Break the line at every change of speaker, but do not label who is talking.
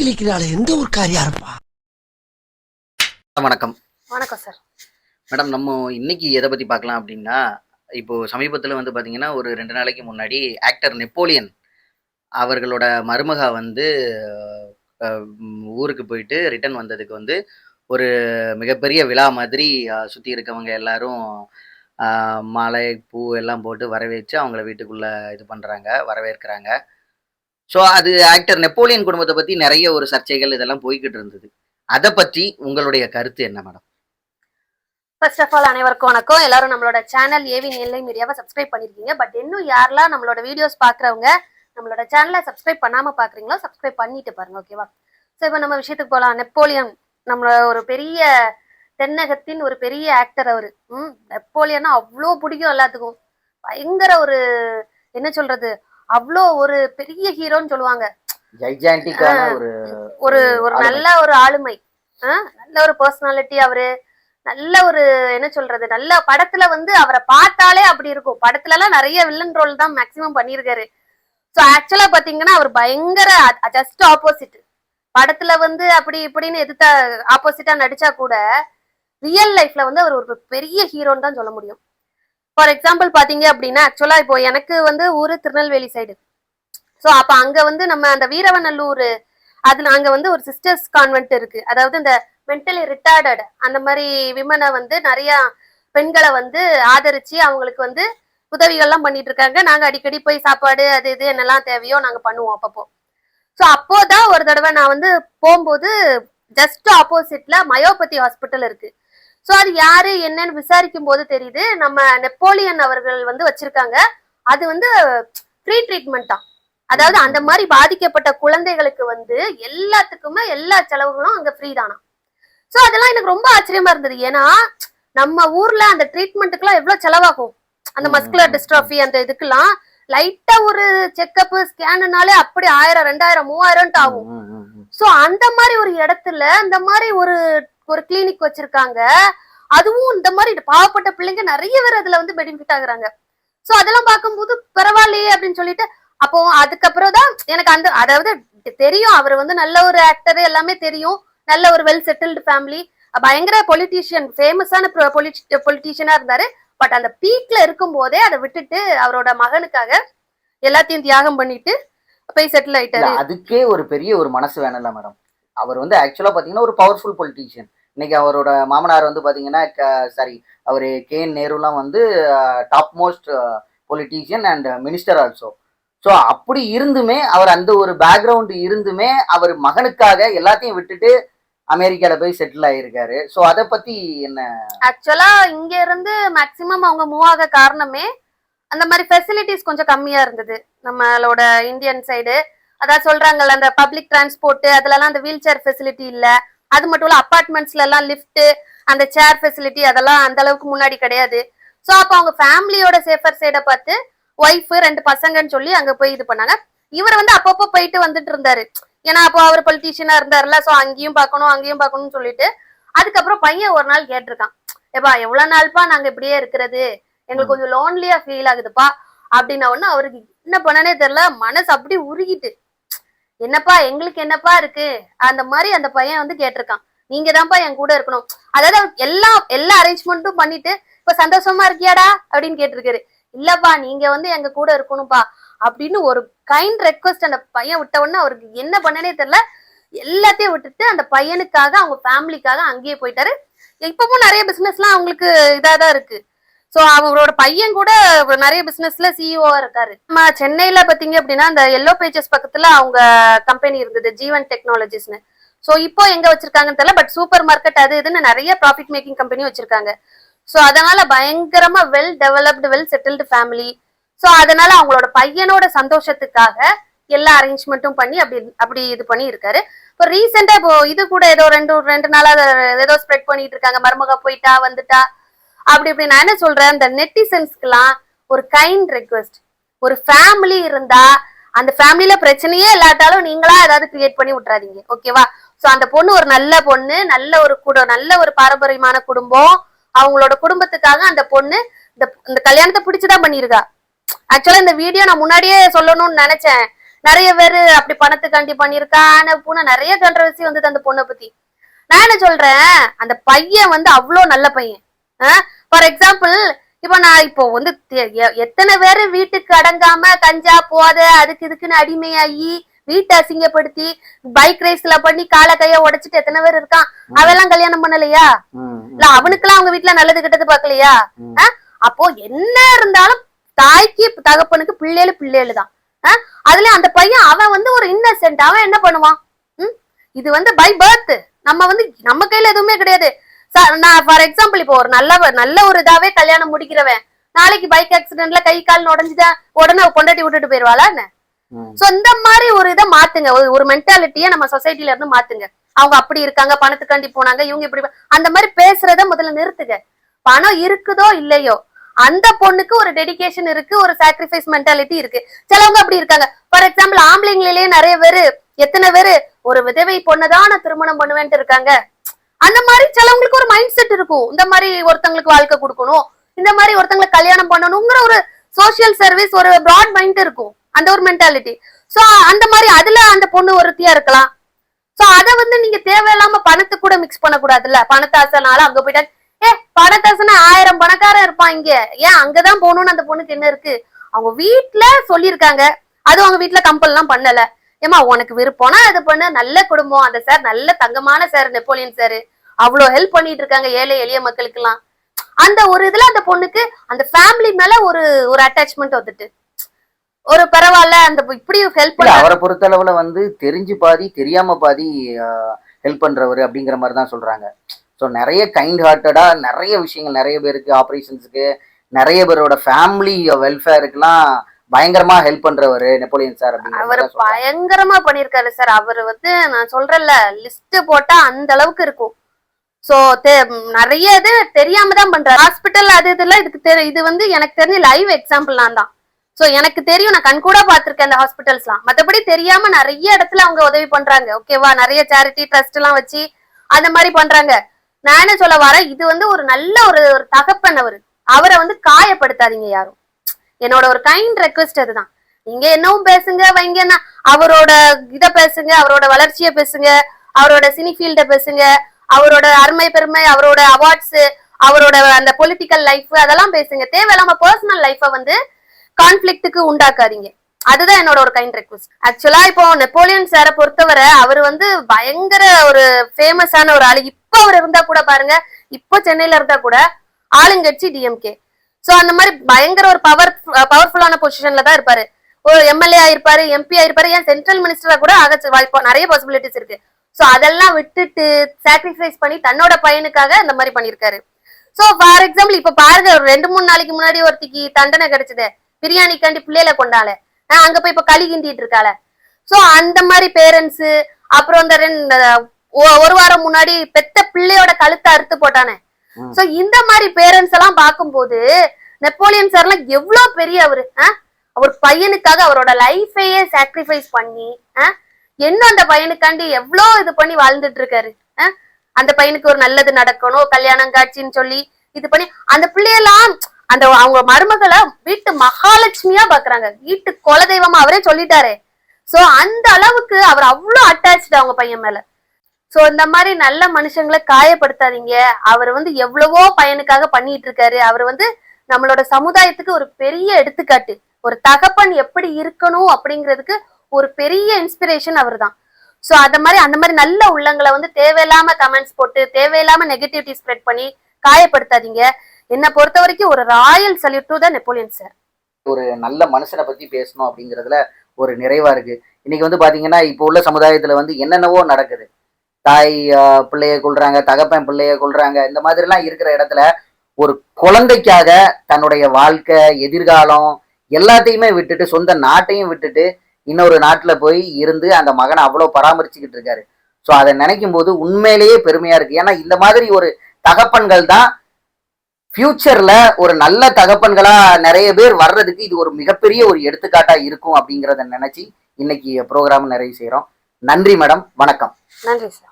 கிளிக்கிறாள் எந்த ஒரு காரியா இருப்பா
வணக்கம்.
வணக்கம் சார்.
மேடம் நம்ம இன்னைக்கு எதை பத்தி பார்க்கலாம் அப்படின்னா இப்போ சமீபத்தில் வந்து பாத்தீங்கன்னா ஒரு ரெண்டு நாளைக்கு முன்னாடி ஆக்டர் நெப்போலியன் அவர்களோட மருமகா வந்து ஊருக்கு போயிட்டு ரிட்டர்ன் வந்ததுக்கு வந்து ஒரு மிகப்பெரிய விழா மாதிரி சுத்தி இருக்கவங்க எல்லாரும் மாலை பூ எல்லாம் போட்டு வரவேற்று அவங்கள வீட்டுக்குள்ள இது பண்றாங்க வரவேற்கிறாங்க. ஸோ அது ஆக்டர் நெப்போலியன் குடும்பத்தை பத்தி நிறைய ஒரு சர்ச்சைகள் இதெல்லாம் போய்கிட்டு இருந்தது. அதை பற்றி உங்களுடைய கருத்து என்ன மேடம்
ஃபர்ஸ்ட் ஆஃப் ஆல் அனைவருக்கும் வணக்கம். எல்லாரும் நம்மளோட சேனல் ஏவி நெல்லை மீடியாவை சப்ஸ்கிரைப் பண்ணிருக்கீங்க. பட் இன்னும் யாரெல்லாம் நம்மளோட வீடியோஸ் பாக்குறவங்க நம்மளோட சேனலை சப்ஸ்கிரைப் பண்ணாம பாக்குறீங்களோ சப்ஸ்கிரைப் பண்ணிட்டு பாருங்க ஓகேவா ஸோ இப்போ நம்ம விஷயத்துக்கு போகலாம் நெப்போலியன் நம்மளோட ஒரு பெரிய தென்னகத்தின் ஒரு பெரிய ஆக்டர் அவரு. ம் நெப்போலியன்னா அவ்வளோ பிடிக்கும் எல்லாத்துக்கும். பயங்கர ஒரு என்ன சொல்றது அவ்வளோ ஒரு பெரிய ஹீரோன்னு சொல்லுவாங்க.
ஒரு
ஒரு. நல்ல ஒரு ஆளுமை? நல்ல ஒரு பர்சனாலிட்டி அவரு. நல்ல ஒரு என்ன சொல்றது நல்ல படத்துல வந்து அவரை பார்த்தாலே அப்படி இருக்கும். படத்துல எல்லாம் நிறைய வில்லன் ரோல் தான் மேக்சிமம் பண்ணியிருக்காரு. ஸோ ஆக்சுவலா பாத்தீங்கன்னா அவர் பயங்கர ஜஸ்ட் ஆப்போசிட் படத்துல வந்து அப்படி இப்படின்னு எதிர்த்த ஆப்போசிட்டா நடிச்சா கூட ரியல் லைஃப்ல வந்து அவர் ஒரு பெரிய ஹீரோன்னு தான் சொல்ல முடியும். ஃபார் எக்ஸாம்பிள் பாத்தீங்க அப்படின்னா ஆக்சுவலா இப்போ எனக்கு வந்து ஊரு திருநெல்வேலி சைடு ஸோ அப்போ அங்க வந்து நம்ம அந்த வீரவநல்லூர் அதுல அங்க வந்து ஒரு சிஸ்டர்ஸ் கான்வென்ட் இருக்கு. அதாவது இந்த மென்டலி ரிட்டார்டட் அந்த மாதிரி விமனை வந்து நிறைய பெண்களை வந்து ஆதரிச்சு அவங்களுக்கு வந்து உதவிகள்லாம் பண்ணிட்டு இருக்காங்க. நாங்க அடிக்கடி போய் சாப்பாடு அது இது என்னெல்லாம் தேவையோ நாங்க பண்ணுவோம் அப்பப்போ. ஸோ அப்போதான் ஒரு தடவை நான் வந்து போகும்போது ஜஸ்ட் ஆப்போசிட்ல மயோபதி ஹாஸ்பிட்டல் இருக்கு. ஸோ அது யாரு என்னன்னு விசாரிக்கும் போது தெரியுது. நம்ம நெப்போலியன் அவர்கள் வந்து வச்சிருக்காங்க. அது வந்து ஃப்ரீ ட்ரீட்மெண்ட்டா அதாவது அந்த மாதிரி பாதிக்கப்பட்ட குழந்தைகளுக்கு வந்து எல்லாத்துக்குமே எல்லா செலவுகளும் அங்க ஃப்ரீ தானா. சோ அதெல்லாம் எனக்கு ரொம்ப ஆச்சரியமா இருந்தது. ஏன்னா நம்ம ஊர்ல அந்த ட்ரீட்மெண்ட்டுக்குலாம் எவ்வளவு செலவாகும்? அந்த மஸ்குலர் டிஸ்ட்ராஃபி அந்த இதுக்கெல்லாம் லைட்டா ஒரு செக்கப் ஸ்கேனுனாலே அப்படி ஆயிரம் ரெண்டாயிரம் மூவாயிரம் ஆகும். சோ அந்த மாதிரி ஒரு இடத்துல இந்த மாதிரி ஒரு ஒரு கிளினிக் வச்சிருக்காங்க. அதுவும் இந்த மாதிரி பாவப்பட்ட பிள்ளைங்க நிறைய பேர் அதுல வந்து பெனிஃபிட் ஆகுறாங்க. சோ அதெல்லாம் பார்க்கும்போது பரவாயில்லையே அப்படின்னு சொல்லிட்டு அப்போ அதுக்கப்புறம் தான் எனக்கு அந்த அதாவது தெரியும் அவர் வந்து நல்ல ஒரு ஆக்டர் எல்லாமே தெரியும். நல்ல ஒரு வெல் செட்டில்டு ஃபேமிலி பயங்கர பொலிட்டீஷியன் ஃபேமஸான பொலிட்டீஷியனா இருந்தாரு. பட் அந்த பீக்ல இருக்கும் போதே அதை விட்டுட்டு அவரோட மகனுக்காக எல்லாத்தையும் தியாகம் பண்ணிட்டு போய் செட்டில் ஆயிட்டாரு.
அதுக்கே ஒரு பெரிய ஒரு மனசு வேணும்ல மேடம் அவர் வந்து ஆக்சுவலா பாத்தீங்கன்னா ஒரு பவர்ஃபுல் பொலிட்டீஷியன் இன்னைக்கு அவரோட மாமனார் வந்து பார்த்தீங்கன்னா சாரி அவர் கே என் நேருலாம் வந்து top most politician and minister also so அப்படி இருந்துமே அவர் அந்த ஒரு பேக்ரவுண்டு இருந்துமே அவர் மகனுக்காக எல்லாத்தையும் விட்டுட்டு அமெரிக்கால போய் செட்டில் ஆயிருக்காரு. ஸோ அதை பத்தி என்ன?
ஆக்சுவலா இங்க இருந்து மேக்சிமம் அவங்க மூவ் ஆக காரணமே அந்த மாதிரி ஃபெசிலிட்டிஸ் கொஞ்சம் கம்மியா இருந்தது. நம்மளோட இந்தியன் சைடு அதான் சொல்றாங்கல்ல அந்த பப்ளிக் டிரான்ஸ்போர்ட் அதுலலாம் அந்த வீல் சேர் ஃபெசிலிட்டி இல்லை. அது மட்டும் இல்ல அப்பார்ட்மெண்ட்ஸ்ல எல்லாம் லிஃப்ட் அந்த சேர் ஃபெசிலிட்டி அதெல்லாம் அந்த அளவுக்கு முன்னாடி கிடையாது. சோ அப்ப அவங்க ஃபேமிலியோட சேஃபர் சைடை பார்த்து ஒய்ஃப் ரெண்டு பசங்கன்னு சொல்லி அங்க போய் இது பண்ணாங்க. இவர் வந்து அப்பப்போ போயிட்டு வந்துட்டு இருந்தாரு. ஏன்னா அப்போ அவர் பொலிட்டீஷியனா இருந்தாருல சோ அங்கேயும் பார்க்கணும் அங்கேயும் பார்க்கணும்னு சொல்லிட்டு அதுக்கப்புறம் பையன் ஒரு நாள் கேட்டிருக்கான். ஏப்பா எவ்வளவு நாள்ப்பா நாங்க இப்படியே இருக்கிறது? எங்களுக்கு கொஞ்சம் லோன்லியா ஃபீல் ஆகுதுப்பா. அப்படின்ன உடனே அவருக்கு என்ன பண்ணனே தெரியல மனசு அப்படி உருகிட்டு. என்னப்பா எங்களுக்கு என்னப்பா இருக்கு? அந்த மாதிரி அந்த பையன் வந்து கேட்டிருக்கான். நீங்க தான்ப்பா என் கூட இருக்கணும். அதாவது எல்லா எல்லா அரேஞ்ச்மெண்ட்டும் பண்ணிட்டு இப்ப சந்தோஷமா இருக்கியாடா? அப்படின்னு கேட்டிருக்காரு. இல்லப்பா நீங்க வந்து எங்க கூட இருக்கணும்ப்பா. அப்படின்னு ஒரு கைண்ட் ரெக்வஸ்ட் அந்த பையன் விட்ட உடனே அவருக்கு என்ன பண்ணனே தெரியல. எல்லாத்தையும் விட்டுட்டு அந்த பையனுக்காக அவங்க ஃபேமிலிக்காக அங்கேயே போயிட்டாரு. இப்பவும் நிறைய பிசினஸ்லாம் அவங்களுக்கு இதாக தான் இருக்கு. ஸோ அவரோட பையன் கூட நிறைய பிசினஸ்ல சிஇஓவா இருக்காரு. நம்ம சென்னையில பாத்தீங்க அப்படின்னா அந்த எல்லோ பேஜஸ் பக்கத்துல அவங்க கம்பெனி இருந்தது ஜீவன் டெக்னாலஜிஸ்னு ஸோ இப்போ எங்க வச்சிருக்காங்கன்னு தெரியல பட் சூப்பர் மார்க்கெட் அது இதுன்னு நிறைய ப்ராஃபிட் மேக்கிங் கம்பெனி வச்சிருக்காங்க. ஸோ அதனால பயங்கரமா well developed well settled family so அதனால அவங்களோட பையனோட சந்தோஷத்துக்காக எல்லா அரேஞ்ச்மெண்ட்டும் பண்ணி அப்படி அப்படி இது பண்ணி இருக்காரு இப்போ ரீசெண்டா இப்போ இது கூட ஏதோ ரெண்டு ரெண்டு நாளா ஏதோ ஸ்ப்ரெட் பண்ணிட்டு இருக்காங்க. மருமக போயிட்டா வந்துட்டா. அப்படி இப்படி நான் என்ன சொல்றேன்? இந்த நெட்டிசன்ஸ்க்குலாம் ஒரு கைண்ட் ரெக்வெஸ்ட் ஒரு ஃபேமிலி இருந்தா அந்த ஃபேமிலியில பிரச்சனையே இல்லாட்டாலும் நீங்களா ஏதாவது கிரியேட் பண்ணி விட்டுறாதீங்க. ஓகேவா சோ அந்த பொண்ணு ஒரு நல்ல பொண்ணு நல்ல ஒரு குட நல்ல ஒரு பாரம்பரியமான குடும்பம். அவங்களோட குடும்பத்துக்காக அந்த பொண்ணு இந்த இந்த கல்யாணத்தை பிடிச்சுதான் பண்ணியிருக்கா. ஆக்சுவலா இந்த வீடியோ நான் முன்னாடியே சொல்லணும்னு நினைச்சேன். நிறைய பேரு அப்படி பணத்துக்காண்டி பண்ணிருக்கான பூனை நிறைய கண்ட்ரவர்சி வந்தது அந்த பொண்ணை பத்தி. நான் என்ன சொல்றேன்? அந்த பையன் வந்து அவ்வளோ நல்ல பையன். ஃபார் எக்ஸாம்பிள் இப்ப நான் இப்போ வந்து எத்தனை பேரு வீட்டுக்கு அடங்காம கஞ்சா போத அதுக்கு இதுக்குன்னு அடிமையாகி வீட்டை அசிங்கப்படுத்தி பைக் ரேஸ்ல பண்ணி காலை கைய உடைச்சிட்டு எத்தனை பேர் இருக்கான்? அவெல்லாம் கல்யாணம் பண்ணலையா? இல்ல அவனுக்கெல்லாம் அவங்க வீட்டுல நல்லது கெட்டது பாக்கலையா? அப்போ என்ன இருந்தாலும் தாய்க்கு தகப்பனுக்கு பிள்ளைகளு பிள்ளைகளு தான்? அதுல அந்த பையன் அவன் வந்து ஒரு இன்னசென்ட் அவன் என்ன பண்ணுவான்? இது வந்து பை பர்த் நம்ம வந்து நம்ம கையில எதுவுமே கிடையாது. நான் ஃபார் எக்ஸாம்பிள் இப்போ ஒரு நல்ல நல்ல ஒரு இதாவே கல்யாணம் முடிக்கிறவன் நாளைக்கு பைக் ஆக்சிடென்ட்ல கை கால் உடஞ்சுதா உடனே பொண்டாட்டி விட்டுட்டு போயிருவாளா என்ன. சோ இந்த மாதிரி ஒரு இதை மாத்துங்க. ஒரு- ஒரு மென்டாலிட்டிய நம்ம சொசைட்டில இருந்து மாத்துங்க. அவங்க அப்படி இருக்காங்க பணத்துக்காண்டி போனாங்க இவங்க இப்படி அந்த மாதிரி பேசுறத முதல்ல நிறுத்துங்க. பணம் இருக்குதோ இல்லையோ அந்த பொண்ணுக்கு ஒரு டெடிகேஷன் இருக்கு ஒரு சாக்ரிஃபைஸ் மென்டாலிட்டி இருக்கு. சிலவங்க அப்படி இருக்காங்க. ஃபார் எக்ஸாம்பிள் ஆம்பளைங்களிலேயே நிறைய பேரு எத்தனை பேரு ஒரு விதவை பொண்ணதான் நான் திருமணம் பண்ணுவேன்ட்டு இருக்காங்க. அந்த மாதிரி சிலவங்களுக்கு ஒரு மைண்ட் செட் இருக்கும். இந்த மாதிரி ஒருத்தங்களுக்கு வாழ்க்கை கொடுக்கணும். இந்த மாதிரி ஒருத்தங்களுக்கு கல்யாணம் பண்ணணுங்கிற ஒரு சோஷியல் சர்வீஸ் ஒரு பிராட் மைண்ட் இருக்கும். அந்த ஒரு மென்டாலிட்டி சோ அந்த மாதிரி அதுல அந்த பொண்ணு ஒருத்தியா இருக்கலாம். சோ அதை வந்து நீங்க தேவையில்லாம பணத்தை கூட மிக்ஸ் பண்ணக்கூடாதுல்ல. பணத்தாசனால அங்க போயிட்டா ஏ பணத்தாசன ஆயிரம் பணக்காரன் இருப்பான் இங்க. ஏன் அங்கதான் போகணும்னு அந்த பொண்ணுக்கு என்ன இருக்கு? அவங்க வீட்டுல சொல்லியிருக்காங்க. அதுவும் அவங்க வீட்டுல கம்பல் எல்லாம் பண்ணல. ஏமா உனக்கு விருப்பம்னா அது பண்ண. நல்ல குடும்பம். அந்த சார் நல்ல தங்கமான சார் நெப்போலியன் சார் அவ்வளவு ஹெல்ப் பண்ணிட்டு இருக்காங்க ஏழை எளிய மக்களுக்கு எல்லாம் அந்த ஒரு இதுல அந்த பொண்ணுக்கு அந்த ஃபேமிலி மேல ஒரு ஒரு அட்டாச்மெண்ட் வந்துட்டு. ஒரு பரவாயில்ல அந்த இப்படி ஹெல்ப் பண்ண
அவரை பொறுத்தளவுல வந்து தெரிஞ்சு பாதி தெரியாம பாதி ஹெல்ப் பண்றவர் அப்படிங்கிற மாதிரி தான் சொல்றாங்க. ஸோ நிறைய கைண்ட் ஹார்ட்டடா நிறைய விஷயங்கள் நிறைய பேருக்கு ஆப்ரேஷன்ஸுக்கு நிறைய பேரோட ஃபேமிலி வெல்ஃபேருக்குலாம் பயங்கரமா ஹெல்ப் பண்றவர் நெப்போலியன் சார்
அவர். பயங்கரமா பண்ணிருக்காரு சார். அவர் வந்து நான் சொல்றேன்ல லிஸ்ட் போட்டா அந்த அளவுக்கு இருக்கும். சோ நிறைய இது தெரியாம தான் பண்றாரு. ஹாஸ்பிட்டல் அது இதெல்லாம் இதுக்கு தெரி இது வந்து எனக்கு தெரிஞ்ச லைவ் எக்ஸாம்பிள் நான் தான். சோ எனக்கு தெரியும் நான் கண் கூட பாத்திருக்கேன் அந்த ஹாஸ்பிட்டல்ஸ்லாம் மத்தபடி தெரியாம நிறைய இடத்துல அவங்க உதவி பண்றாங்க. ஓகேவா நிறைய சேரிட்டி ட்ரஸ்ட் எல்லாம் வச்சு அந்த மாதிரி பண்றாங்க. நான் என்ன சொல்ல வரேன் இது வந்து ஒரு நல்ல ஒரு ஒரு தகப்பன் அவரு. அவரை வந்து காயப்படுத்தாதீங்க யாரும். என்னோட ஒரு கைண்ட் ரெக்வெஸ்ட் அதுதான். நீங்க என்னவும் பேசுங்க வைங்கன்னா அவரோட இத பேசுங்க அவரோட வளர்ச்சிய பேசுங்க அவரோட சினி ஃபீல்ட பேசுங்க அவரோட அருமை பெருமை அவரோட அவார்ட்ஸ் அவரோட அந்த பொலிட்டிக்கல் லைஃப் அதெல்லாம் பேசுங்க. தேவையில்லாம பர்சனல் லைஃப வந்து கான்ஃபிளிக்ட்டுக்கு உண்டாக்காதீங்க. அதுதான் என்னோட ஒரு கைண்ட் ரெக்வஸ்ட் ஆக்சுவலா இப்போ நெப்போலியன் சாரை பொறுத்தவரை அவர் வந்து பயங்கர ஒரு ஃபேமஸான ஒரு ஆளு. இப்போ அவர் இருந்தா கூட பாருங்க இப்போ சென்னையில இருந்தா கூட ஆளுங்கட்சி டிஎம்கே சோ அந்த மாதிரி பயங்கர ஒரு பவர் பவர்ஃபுல்லான பொசிஷன்ல தான் இருப்பாரு. ஒரு எம்எல்ஏ ஆயிருப்பாரு எம்பி ஆயிருப்பாரு. ஏன் சென்ட்ரல் மினிஸ்டரா கூட ஆக வாய்ப்பு நிறைய பாசிபிலிட்டிஸ் இருக்கு. சோ அதெல்லாம் விட்டுட்டு சாக்ரிஃபைஸ் பண்ணி தன்னோட பையனுக்காக இந்த மாதிரி பண்ணிருக்காரு சோ ஃபார் எக்ஸாம்பிள் இப்ப பாருங்க ஒரு ரெண்டு மூணு நாளைக்கு முன்னாடி ஒருத்திக்கு தண்டனை கிடைச்சது பிரியாணிக்காண்டி பிள்ளையில கொண்டால அங்க போய் இப்ப களி கிண்டிட்டு இருக்காள சோ அந்த மாதிரி பேரண்ட்ஸ் அப்புறம் இந்த ரெண்டு ஒரு வாரம் முன்னாடி பெத்த பிள்ளையோட கழுத்தை அறுத்து போட்டானே. சோ இந்த மாதிரி பேரண்ட்ஸ் எல்லாம் பார்க்கும்போது நெப்போலியன் சார்லாம் எவ்வளவு பெரிய அவரு ஆஹ்? அவர் பையனுக்காக அவரோட லைஃபையே சாக்ரிஃபைஸ் பண்ணி ஆஹ்? என்ன அந்த பையனுக்காண்டி எவ்வளோ இது பண்ணி வாழ்ந்துட்டு இருக்காரு ஆஹ்? அந்த பையனுக்கு ஒரு நல்லது நடக்கணும் கல்யாணம் காட்சின்னு சொல்லி இது பண்ணி அந்த பிள்ளையெல்லாம் அந்த அவங்க மருமகளை வீட்டு மகாலட்சுமியா பாக்குறாங்க. வீட்டு குலதெய்வமா அவரே சொல்லிட்டாரே. சோ அந்த அளவுக்கு அவர் அவ்வளவு அட்டாச்சு அவங்க பையன் மேல. சோ இந்த மாதிரி நல்ல மனுஷங்களை காயப்படுத்தாதீங்க. அவர் வந்து எவ்வளவோ பையனுக்காக பண்ணிட்டு இருக்காரு அவர் வந்து நம்மளோட சமுதாயத்துக்கு ஒரு பெரிய எடுத்துக்காட்டு. ஒரு தகப்பன் எப்படி இருக்கணும் அப்படிங்கிறதுக்கு ஒரு பெரிய இன்ஸ்பிரேஷன் அவர் தான் ஸோ அந்த மாதிரி அந்த மாதிரி நல்ல உள்ளங்களை வந்து தேவையில்லாம கமெண்ட்ஸ் போட்டு தேவையில்லாம நெகட்டிவிட்டி ஸ்ப்ரெட் பண்ணி காயப்படுத்தாதீங்க. என்னை பொறுத்த வரைக்கும் ஒரு royal salute to the Napoleon sir
ஒரு நல்ல மனுஷனை பத்தி பேசணும் அப்படிங்கிறதுல ஒரு நிறைவா இருக்கு. இன்னைக்கு வந்து பாத்தீங்கன்னா இப்போ உள்ள சமுதாயத்துல வந்து என்னென்னவோ நடக்குது. தாய் பிள்ளைய கொள்றாங்க தகப்பன் பிள்ளைய கொள்றாங்க இந்த மாதிரிலாம் இருக்கிற இடத்துல ஒரு குழந்தைக்காக தன்னுடைய வாழ்க்கை எதிர்காலம் எல்லாத்தையுமே விட்டுட்டு சொந்த நாட்டையும் விட்டுட்டு இன்னொரு நாட்டில் போய் இருந்து அந்த மகனை அவ்வளோ பராமரிச்சுக்கிட்டு இருக்காரு. ஸோ அதை நினைக்கும் போது உண்மையிலேயே பெருமையாக இருக்கு. ஏன்னா இந்த மாதிரி ஒரு தகப்பன்கள் தான் ஃப்யூச்சரில் ஒரு நல்ல தகப்பன்களாக நிறைய பேர் வர்றதுக்கு இது ஒரு மிகப்பெரிய ஒரு எடுத்துக்காட்டாக இருக்கும் அப்படிங்கிறத நினச்சி இன்னைக்கு ப்ரோக்ராம் நிறைவு செய்கிறோம் நன்றி மேடம் வணக்கம்.
நன்றி சார்